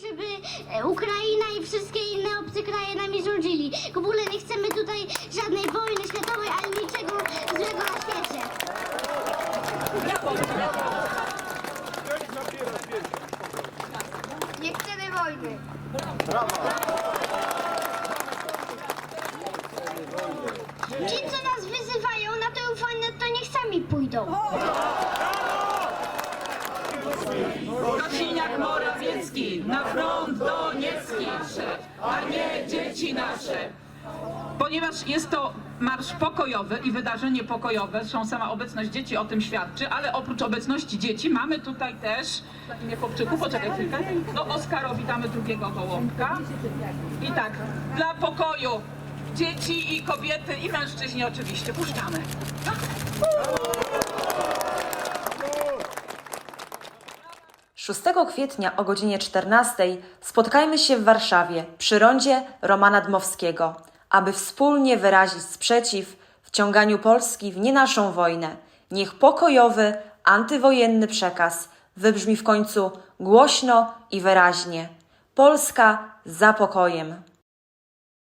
żeby e, Ukraina i wszystkie inne obce kraje nami rządzili. W ogóle nie chcemy tutaj żadnej wojny światowej, ani niczego złego na świecie. Nie chcemy wojny. Ci, co nas wyzywają na tę wojnę, to niech sami pójdą. Kosiniak Morawiecki Ponieważ jest to marsz pokojowy i wydarzenie pokojowe, zresztą sama obecność dzieci o tym świadczy, ale oprócz obecności dzieci mamy tutaj też, na imię chłopczyku, poczekaj chwilkę, no Oskaro witamy drugiego gołąbka. I tak, dla pokoju dzieci i kobiety i mężczyźni oczywiście, puszczamy. 6 kwietnia o godzinie 14 spotkajmy się w Warszawie przy rondzie Romana Dmowskiego, aby wspólnie wyrazić sprzeciw wciąganiu Polski w nie naszą wojnę. Niech pokojowy, antywojenny przekaz wybrzmi w końcu głośno i wyraźnie. Polska za pokojem.